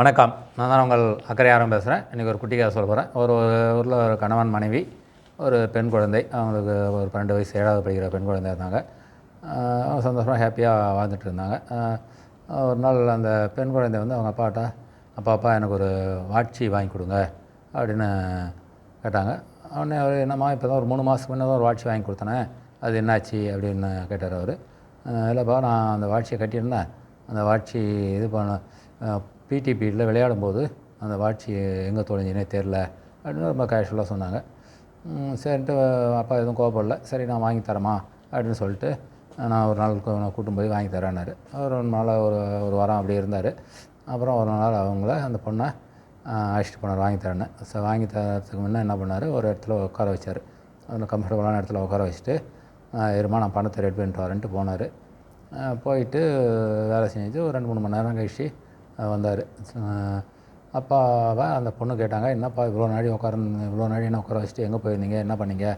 வணக்கம். நான் தான் உங்கள் அக்கறையாரம் பேசுகிறேன் இன்றைக்கி ஒரு குட்டி கதை சொல்ல போகிறேன் ஒரு ஊரில் ஒரு கணவன் மனைவி ஒரு பெண் குழந்தை அவங்களுக்கு ஒரு பன்னெண்டு வயசு ஏழாவது படிக்கிற பெண் குழந்தை இருந்தாங்க. அவங்க சந்தோஷமாக ஹாப்பியாக வாழ்ந்துட்டு இருந்தாங்க. ஒரு நாள் அந்த பெண் குழந்தை வந்து அவங்க அப்பாட்ட அப்பா அப்பா எனக்கு ஒரு வாட்சி வாங்கி கொடுங்க அப்படின்னு கேட்டாங்க. உடனே அவர் என்னம்மா இப்போ தான் ஒரு மூணு மாதத்துக்கு முன்னே தான் ஒரு வாட்சி வாங்கி கொடுத்தனே அது என்னாச்சு? அப்படின்னு கேட்டார் அவர். இல்லைப்பா நான் அந்த வாட்சியை கட்டியிருந்தேன். அந்த வாட்சி இது பண்ண பிடி பீரியடில் விளையாடும்போது அந்த வாட்சி எங்கே தொலைஞ்சினே தெரில அப்படின்னு ரொம்ப கேஷுவலாக சொன்னாங்க. சரின்ட்டு அப்பா எதுவும் கோவப்படல. சரி நான் வாங்கி தரமா அப்படின்னு சொல்லிட்டு நான் ஒரு நாள் நான் கூட்டும் போய் வாங்கி தரேன்னாரு. அவர் ஒரு நாள் ஒரு ஒரு வாரம் அப்படியே இருந்தார். அப்புறம் ஒரு நாள் அவங்கள அந்த பொண்ணை அழைச்சிட்டு போனார் வாங்கி தரேன்னு. ஸோ வாங்கி தரத்துக்கு முன்னே என்ன பண்ணார்? ஒரு இடத்துல உட்கார வச்சார். அதில் கம்ஃபர்டபுளான இடத்துல உட்கார வச்சுட்டு இருமா நான் பணத்தை ரெடி பண்ணிட்டு வரேன்ட்டு போனார். போயிட்டு வேலை செஞ்சு ஒரு ரெண்டு மூணு மணி நேரம் கழிச்சு வந்தார். அப்பாவை அந்த பொண்ணு கேட்டாங்க என்னப்பா இவ்வளோ நாடி உட்கார்ந்து இவ்வளோ நாடி என்ன உட்கார வச்சுட்டு எங்கே போயிருந்தீங்க? என்ன பண்ணீங்க?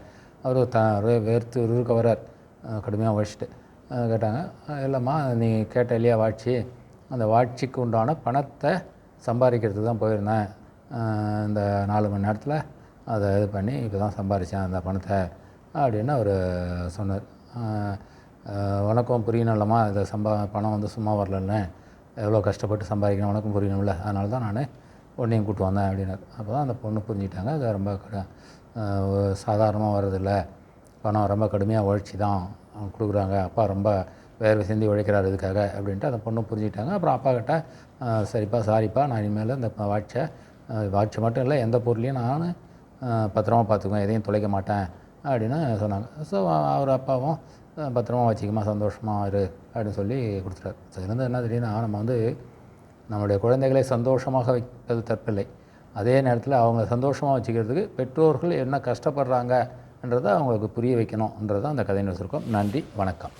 அவர் த வேர்த்து இருக்க வரார். கடுமையாக உழைச்சிட்டு. கேட்டாங்க இல்லைம்மா நீ கேட்ட இல்லையா வாட்சி? அந்த வாட்சிக்கு உண்டான பணத்தை சம்பாதிக்கிறதுக்கு தான் போயிருந்தேன். இந்த நாலு மணி நேரத்தில் அதை இது பண்ணி இப்போ தான் சம்பாரித்தேன் அந்த பணத்தை அப்படின்னு அவர் சொன்னார். உனக்கும் புரியும் இல்லைம்மா இந்த இதை சம்பா பணம் வந்து சும்மா வரலன்னு. எவ்வளோ கஷ்டப்பட்டு சம்பாதிக்கணும் உனக்கும் புரியணும்ல. அதனால தான் நான் உன்னையும் கூட்டு வந்தேன் அப்படின்னாரு அப்போ தான் அந்த பொண்ணு புரிஞ்சிட்டாங்க அது ரொம்ப சாதாரணமாக வர்றதில்ல. பணம் ரொம்ப கடுமையாக உழைச்சி தான் அவங்க கொடுக்குறாங்க. அப்பா ரொம்ப வேர்வை சிந்தி உழைக்கிறார் இதுக்காக அப்படின்ட்டு அந்த பொண்ணு புரிஞ்சுக்கிட்டாங்க. அப்புறம் அப்பா கிட்ட சரிப்பா சாரிப்பா நான் இனிமேல் இந்த வாட்சை வாட்சை மட்டும் இல்லை எந்த பொருளையும் நான் பத்திரமாக பத்திரமா பார்த்துக்குவேன். எதையும் தொலைக்க மாட்டேன். அப்படின்னு சொன்னாங்க. ஸோ அவர் அப்பாவும் பத்திரமா வச்சுக்கமா சந்தோஷமாக இரு அப்படின்னு சொல்லி கொடுத்துட்டாரு. ஸோ இதுலேருந்து என்ன தெரியுன்னா நம்ம வந்து நம்மளுடைய குழந்தைகளை சந்தோஷமாக வைப்பது தற்பில்லை அதே நேரத்தில் அவங்கள சந்தோஷமாக வச்சுக்கிறதுக்கு பெற்றோர்கள் என்ன கஷ்டப்படுறாங்கன்றதை அவங்களுக்கு புரிய வைக்கணுன்றது தான் அந்த கதையின் வச்சுருக்கோம் நன்றி வணக்கம்.